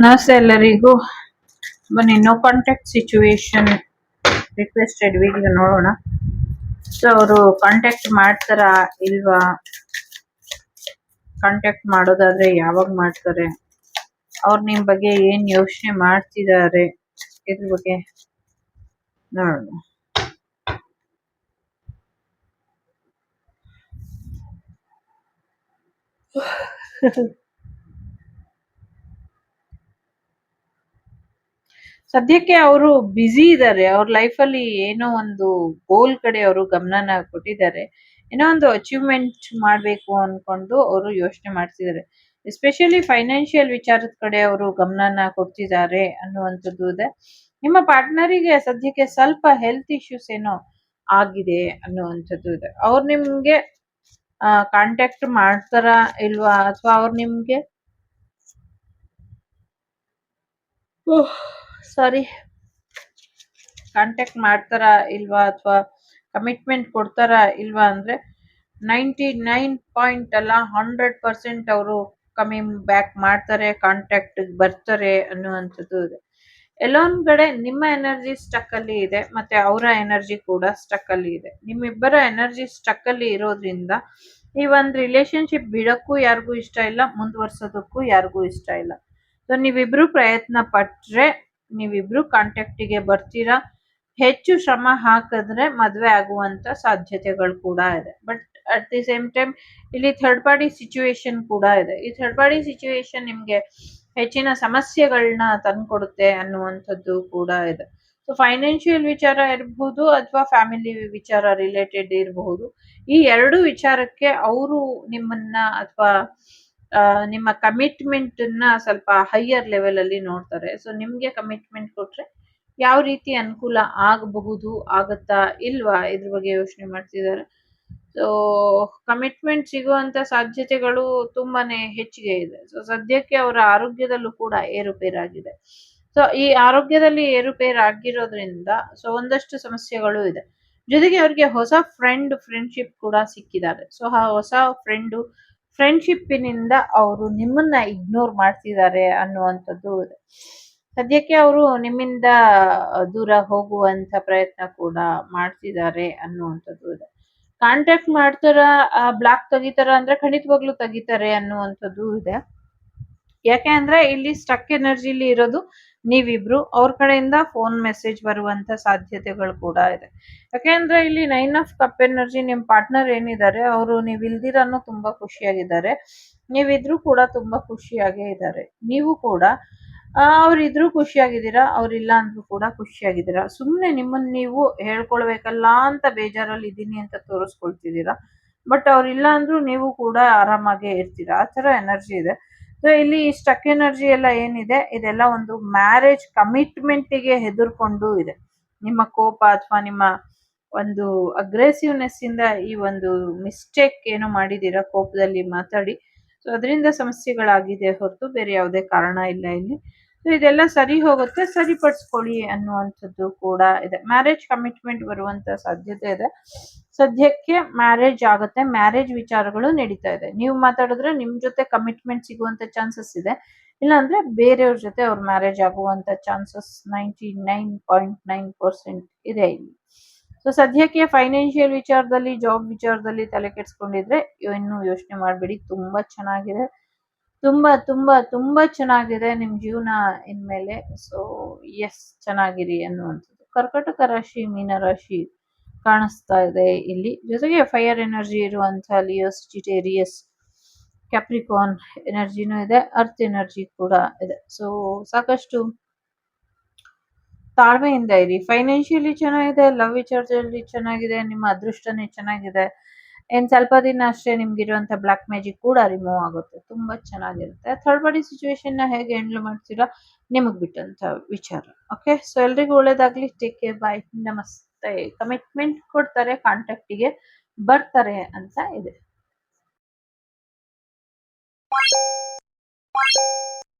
ನಮಸ್ತೆ ಎಲ್ಲರಿಗೂ ಬನ್ನಿ no contact situation requested video ನೋಡೋಣ. ಸೊ ಅವರು ಕಾಂಟ್ಯಾಕ್ಟ್ ಮಾಡ್ತಾರಾ ಇಲ್ವಾ? ಕಾಂಟ್ಯಾಕ್ಟ್ ಮಾಡೋದಾದ್ರೆ ಯಾವಾಗ ಮಾಡ್ತಾರೆ? ಅವ್ರು ನಿಮ್ಮ ಬಗ್ಗೆ ಏನು ಯೋಚನೆ ಮಾಡ್ತಿದ್ದಾರೆ? ಇದ್ರ ಬಗ್ಗೆ ನೋಡೋಣ. ಸದ್ಯಕ್ಕೆ ಅವರು ಬ್ಯುಸಿ ಇದ್ದಾರೆ ಅವ್ರ ಲೈಫಲ್ಲಿ ಏನೋ ಒಂದು ಗೋಲ್ ಕಡೆ ಅವರು ಗಮನನ ಕೊಟ್ಟಿದ್ದಾರೆ. ಏನೋ ಒಂದು ಅಚೀವ್ಮೆಂಟ್ ಮಾಡ್ಬೇಕು ಅನ್ಕೊಂಡು ಅವರು ಯೋಚನೆ ಮಾಡ್ತಿದ್ದಾರೆ ಎಸ್ಪೆಷಲಿ ಫೈನಾನ್ಷಿಯಲ್ ವಿಚಾರದ ಕಡೆ ಅವರು ಗಮನನ ಕೊಡ್ತಿದ್ದಾರೆ ಅನ್ನುವಂಥದ್ದು ಇದೆ. ನಿಮ್ಮ ಪಾರ್ಟ್ನರಿಗೆ ಸದ್ಯಕ್ಕೆ ಸ್ವಲ್ಪ ಹೆಲ್ತ್ ಇಶ್ಯೂಸ್ ಏನೋ ಆಗಿದೆ ಅನ್ನುವಂಥದ್ದು ಇದೆ. ಅವ್ರು ನಿಮ್ಗೆ ಕಾಂಟ್ಯಾಕ್ಟ್ ಮಾಡ್ತಾರ ಇಲ್ವಾ? ಅಥವಾ ಅವ್ರು ನಿಮ್ಗೆ? ಸಾರಿ ಕಾಂಟ್ಯಾಕ್ಟ್ ಮಾಡ್ತಾರಾ ಇಲ್ವಾ ಅಥವಾ ಕಮಿಟ್ಮೆಂಟ್ ಕೊಡ್ತಾರಾ ಇಲ್ವಾ ಅಂದ್ರೆ ನೈಂಟಿ ನೈನ್ ಪಾಯಿಂಟ್ ಅಲ್ಲ ಹಂಡ್ರೆಡ್ ಪರ್ಸೆಂಟ್ ಅವರು ಕಮಿಂಗ್ ಬ್ಯಾಕ್ ಮಾಡ್ತಾರೆ ಕಾಂಟ್ಯಾಕ್ಟಿಗೆ ಬರ್ತಾರೆ ಅನ್ನುವಂಥದ್ದು ಇದೆ. ಎಲ್ಲೊಂದ್ ಕಡೆ ನಿಮ್ಮ ಎನರ್ಜಿ ಸ್ಟಕ್ ಅಲ್ಲಿ ಇದೆ ಮತ್ತೆ ಅವರ ಎನರ್ಜಿ ಕೂಡ ಸ್ಟಕ್ ಅಲ್ಲಿ ಇದೆ. ನಿಮ್ಮಿಬ್ಬರ ಎನರ್ಜಿ ಸ್ಟಕ್ ಅಲ್ಲಿ ಇರೋದ್ರಿಂದ ಈ ಒಂದು ರಿಲೇಶನ್ಶಿಪ್ ಬಿಡಕ್ಕೂ ಯಾರಿಗೂ ಇಷ್ಟ ಇಲ್ಲ, ಮುಂದುವರ್ಸೋದಕ್ಕೂ ಯಾರಿಗೂ ಇಷ್ಟ ಇಲ್ಲ. ಸೊ ನೀವಿಬ್ರು ಪ್ರಯತ್ನ ಪಟ್ರೆ ನೀವಿಬ್ರು ಕಾಂಟ್ಯಾಕ್ಟಿಗೆ ಬರ್ತೀರಾ? ಹೆಚ್ಚು ಶ್ರಮ ಹಾಕಿದ್ರೆ ಮದುವೆ ಆಗುವಂತ ಸಾಧ್ಯತೆಗಳು ಕೂಡ ಇದೆ. But at the same time ಇಲ್ಲಿ ಥರ್ಡ್ ಪಾರ್ಟಿ ಸಿಚುವೇಶನ್ ಕೂಡ ಇದೆ. ಈ ಥರ್ಡ್ ಪಾರ್ಟಿ ಸಿಚುವೇಶನ್ ನಿಮ್ಗೆ ಹೆಚ್ಚಿನ ಸಮಸ್ಯೆಗಳನ್ನ ತಂದುಕೊಡುತ್ತೆ ಅನ್ನುವಂಥದ್ದು ಕೂಡ ಇದೆ. ಸೊ ಫೈನಾನ್ಷಿಯಲ್ ವಿಚಾರ ಇರಬಹುದು ಅಥವಾ ಫ್ಯಾಮಿಲಿ ವಿಚಾರ ರಿಲೇಟೆಡ್ ಇರಬಹುದು ಈ ಎರಡು ವಿಚಾರಕ್ಕೆ ಅವರು ನಿಮ್ಮನ್ನ ಅಥವಾ ನಿಮ್ಮ ಕಮಿಟ್ಮೆಂಟ್ನ ಸ್ವಲ್ಪ ಹೈಯರ್ ಲೆವೆಲ್ ಅಲ್ಲಿ ನೋಡ್ತಾರೆ. ಸೊ ನಿಮ್ಗೆ ಕಮಿಟ್ಮೆಂಟ್ ಕೊಟ್ರೆ ಯಾವ ರೀತಿ ಅನುಕೂಲ ಆಗಬಹುದು, ಆಗತ್ತಾ ಇಲ್ವಾ? ಇದ್ರ ಬಗ್ಗೆ ಯೋಚನೆ ಮಾಡ್ತಿದ್ದಾರೆ. ಸೊ ಕಮಿಟ್ಮೆಂಟ್ ಸಿಗುವಂತ ಸಾಧ್ಯತೆಗಳು ತುಂಬಾನೇ ಹೆಚ್ಚಿಗೆ ಇದೆ. ಸೊ ಸದ್ಯಕ್ಕೆ ಅವರ ಆರೋಗ್ಯದಲ್ಲೂ ಕೂಡ ಏರುಪೇರಾಗಿದೆ. ಸೊ ಈ ಆರೋಗ್ಯದಲ್ಲಿ ಏರುಪೇರಾಗಿರೋದ್ರಿಂದ ಸೊ ಒಂದಷ್ಟು ಸಮಸ್ಯೆಗಳು ಇದೆ. ಜೊತೆಗೆ ಅವ್ರಿಗೆ ಹೊಸ ಫ್ರೆಂಡ್ ಫ್ರೆಂಡ್ಶಿಪ್ ಕೂಡ ಸಿಕ್ಕಿದ್ದಾರೆ. ಸೊ ಆ ಹೊಸ ಫ್ರೆಂಡು ಫ್ರೆಂಡ್ಶಿಪ್ಪಿನಿಂದ ಅವರು ನಿಮ್ಮನ್ನ ಇಗ್ನೋರ್ ಮಾಡ್ತಿದ್ದಾರೆ ಅನ್ನುವಂಥದ್ದು ಇದೆ. ಸದ್ಯಕ್ಕೆ ಅವರು ನಿಮ್ಮಿಂದ ದೂರ ಹೋಗುವಂಥ ಪ್ರಯತ್ನ ಕೂಡ ಮಾಡ್ತಿದ್ದಾರೆ ಅನ್ನುವಂಥದ್ದು ಇದೆ. ಕಾಂಟ್ಯಾಕ್ಟ್ ಮಾಡ್ತಾರ ಬ್ಲಾಕ್ ತೆಗಿತಾರ ಅಂದ್ರೆ ಖಂಡಿತವಾಗ್ಲೂ ತೆಗಿತಾರೆ ಅನ್ನುವಂಥದ್ದು ಇದೆ. ಯಾಕೆ ಅಂದ್ರೆ ಇಲ್ಲಿ ಸ್ಟಕ್ ಎನರ್ಜಿಲಿ ಇರೋದು ನೀವಿಬ್ರು, ಅವ್ರ ಕಡೆಯಿಂದ ಫೋನ್ ಮೆಸೇಜ್ ಬರುವಂತ ಸಾಧ್ಯತೆಗಳು ಕೂಡ ಇದೆ. ಯಾಕೆಂದ್ರೆ ಇಲ್ಲಿ ನೈನ್ ಆಫ್ ಕಪ್ ಎನರ್ಜಿ ನಿಮ್ ಪಾರ್ಟ್ನರ್ ಏನಿದ್ದಾರೆ, ಅವರು ನೀವ್ ಇಲ್ದಿರನ್ನು ತುಂಬಾ ಖುಷಿಯಾಗಿದ್ದಾರೆ. ನೀವಿದ್ರು ಕೂಡ ತುಂಬಾ ಖುಷಿಯಾಗೇ ಇದ್ದಾರೆ. ನೀವು ಕೂಡ ಅವ್ರಿದ್ರು ಖುಷಿಯಾಗಿದ್ದೀರಾ ಅವ್ರಿಲ್ಲ ಅಂದ್ರು ಕೂಡ ಖುಷಿಯಾಗಿದ್ದೀರಾ. ಸುಮ್ಮನೆ ನಿಮ್ಮನ್ನ ನೀವು ಹೇಳ್ಕೊಳ್ಬೇಕಲ್ಲ ಅಂತ ಬೇಜಾರಲ್ಲಿ ಇದ್ದೀನಿ ಅಂತ ತೋರಿಸ್ಕೊಳ್ತಿದ್ದೀರಾ. ಬಟ್ ಅವ್ರಿಲ್ಲ ಅಂದ್ರು ನೀವು ಕೂಡ ಆರಾಮಾಗೇ ಇರ್ತೀರಾ. ಆ ತರ ಎನರ್ಜಿ ಇದೆ. ಸೊ ಇಲ್ಲಿ ಸ್ಟಕ್ ಎನರ್ಜಿ ಎಲ್ಲ ಏನಿದೆ? ಇದೆಲ್ಲ ಒಂದು ಮ್ಯಾರೇಜ್ ಕಮಿಟ್ಮೆಂಟಿಗೆ ಹೆದರ್ಕೊಂಡು ಇದೆ. ನಿಮ್ಮ ಕೋಪ ಅಥವಾ ನಿಮ್ಮ ಒಂದು ಅಗ್ರೆಸಿವ್ನೆಸ್ ಇಂದ ಈ ಒಂದು ಮಿಸ್ಟೇಕ್ ಏನು ಮಾಡಿದೀರಾ ಕೋಪದಲ್ಲಿ ಮಾತಾಡಿ. ಸೊ ಅದರಿಂದ ಸಮಸ್ಯೆಗಳಾಗಿದೆ ಹೊರತು ಬೇರೆ ಯಾವುದೇ ಕಾರಣ ಇಲ್ಲ ಇಲ್ಲಿ. ಇದೆಲ್ಲ ಸರಿ ಹೋಗುತ್ತೆ, ಸರಿಪಡಿಸ್ಕೊಳ್ಳಿ ಅನ್ನುವಂಥದ್ದು ಕೂಡ ಇದೆ. ಮ್ಯಾರೇಜ್ ಕಮಿಟ್ಮೆಂಟ್ ಬರುವಂತ ಸಾಧ್ಯತೆ ಇದೆ. ಸದ್ಯಕ್ಕೆ ಮ್ಯಾರೇಜ್ ಆಗುತ್ತೆ ಮ್ಯಾರೇಜ್ ವಿಚಾರಗಳು ನಡೀತಾ ಇದೆ. ನೀವು ಮಾತಾಡಿದ್ರೆ ನಿಮ್ ಜೊತೆ ಕಮಿಟ್ಮೆಂಟ್ ಸಿಗುವಂತ ಚಾನ್ಸಸ್ ಇದೆ. ಇಲ್ಲಾಂದ್ರೆ ಬೇರೆಯವ್ರ ಜೊತೆ ಅವ್ರ ಮ್ಯಾರೇಜ್ ಆಗುವಂತ chances ninety nine point nine percent ಇದೆ ಇಲ್ಲಿ. ಸೊ ಸದ್ಯಕ್ಕೆ ಫೈನಾನ್ಷಿಯಲ್ ವಿಚಾರದಲ್ಲಿ ಜಾಬ್ ವಿಚಾರದಲ್ಲಿ ತಲೆ ಕೆಡ್ಸ್ಕೊಂಡಿದ್ರೆ ಇನ್ನು ಯೋಚನೆ ಮಾಡಬೇಡಿ, ತುಂಬಾ ಚೆನ್ನಾಗಿದೆ. ತುಂಬಾ ತುಂಬಾ ತುಂಬಾ ಚೆನ್ನಾಗಿದೆ ನಿಮ್ ಜೀವನ ಇನ್ಮೇಲೆ. ಸೊ ಎಸ್ ಚೆನ್ನಾಗಿರಿ ಅನ್ನುವಂಥದ್ದು. ಕರ್ಕಟಕ ರಾಶಿ, ಮೀನ ರಾಶಿ ಕಾಣಿಸ್ತಾ ಇದೆ ಇಲ್ಲಿ. ಜೊತೆಗೆ ಫೈರ್ ಎನರ್ಜಿ ಇರುವಂತಹ ಲಿಯೋಸ್ ಜಿಟೇರಿಯಸ್ ಕ್ಯಾಪ್ರಿಕಾನ್ ಎನರ್ಜಿನೂ ಇದೆ. ಅರ್ತ್ ಎನರ್ಜಿ ಕೂಡ ಇದೆ. ಸೊ ಸಾಕಷ್ಟು ತಾಳ್ಮೆಯಿಂದ ಇರಿ. ಫೈನಾನ್ಷಿಯಲಿ ಚೆನ್ನಾಗಿದೆ ಲವ್ ವಿಚಾರದಲ್ಲಿ ಚೆನ್ನಾಗಿದೆ, ನಿಮ್ಮ ಅದೃಷ್ಟನೇ ಚೆನ್ನಾಗಿದೆ. ಏನ್ ಸ್ವಲ್ಪ ದಿನ ಅಷ್ಟೇ ನಿಮ್ಗಿರುವಂತ ಬ್ಲಾಕ್ ಮ್ಯಾಜಿಕ್ ಕೂಡ ರಿಮೂವ್ ಆಗುತ್ತೆ. ತುಂಬಾ ಚೆನ್ನಾಗಿರುತ್ತೆ. ಥರ್ಡ್ ಪಾರ್ಟಿ ಸಿಚುವೇಶನ್ನ ಹೇಗೆ ಹ್ಯಾಂಡಲ್ ಮಾಡ್ತೀರಾ ನಿಮಗ್ ಬಿಟ್ಟಂತ ವಿಚಾರ. ಓಕೆ ಸೊ ಎಲ್ರಿಗೂ ಒಳ್ಳೇದಾಗ್ಲಿ. ಟೇಕ್ ಕೇರ್ ಬಾಯ್ ನಮಸ್ತೆ. ಕಮಿಟ್ಮೆಂಟ್ ಕೊಡ್ತಾರೆ ಕಾಂಟ್ಯಾಕ್ಟಿಗೆ ಬರ್ತಾರೆ ಅಂತ ಇದೆ.